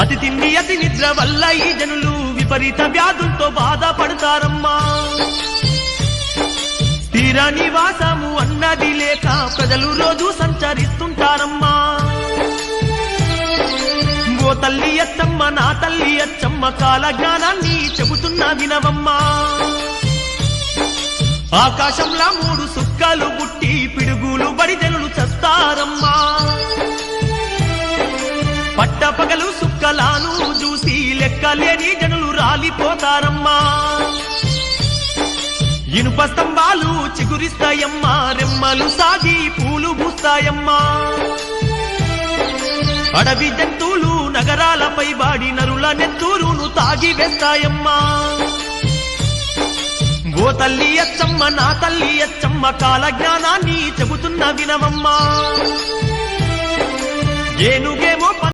అతి తిండి అతి నిద్ర వల్ల ఈ జనులు విపరీత వ్యాధులతో బాధపడతారమ్మా. తీరా నివాసము అన్నది లేక ప్రజలు రోజు సంచరిస్తుంటారమ్మా. ఓ తల్లి అచ్చమ్మ నా తల్లి అచ్చమ్మ కాల జ్ఞానాన్ని చెబుతున్నా వినవమ్మా. ఆకాశంలా మూడు సుక్కలు పుట్టి పిడుగులు బడిదెనులు చస్తారమ్మా. పట్టపగలు సుక్కలాను చూసి లెక్కలేని జనులు రాలిపోతారమ్మా. ఇనుప స్తంభాలు చిగురిస్తాయమ్మా రెమ్మలు సాగి పూలు పూస్తాయమ్మా. అడవి జంతువులు నగరాలపై బాడి నరుల నెత్తూరును తాగి వేస్తాయమ్మా. ఓ తల్లి అచ్చమ్మ నా తల్లి అచ్చమ్మ కాల జ్ఞానాన్ని చెబుతున్న వినవమ్మా. ఏనుగే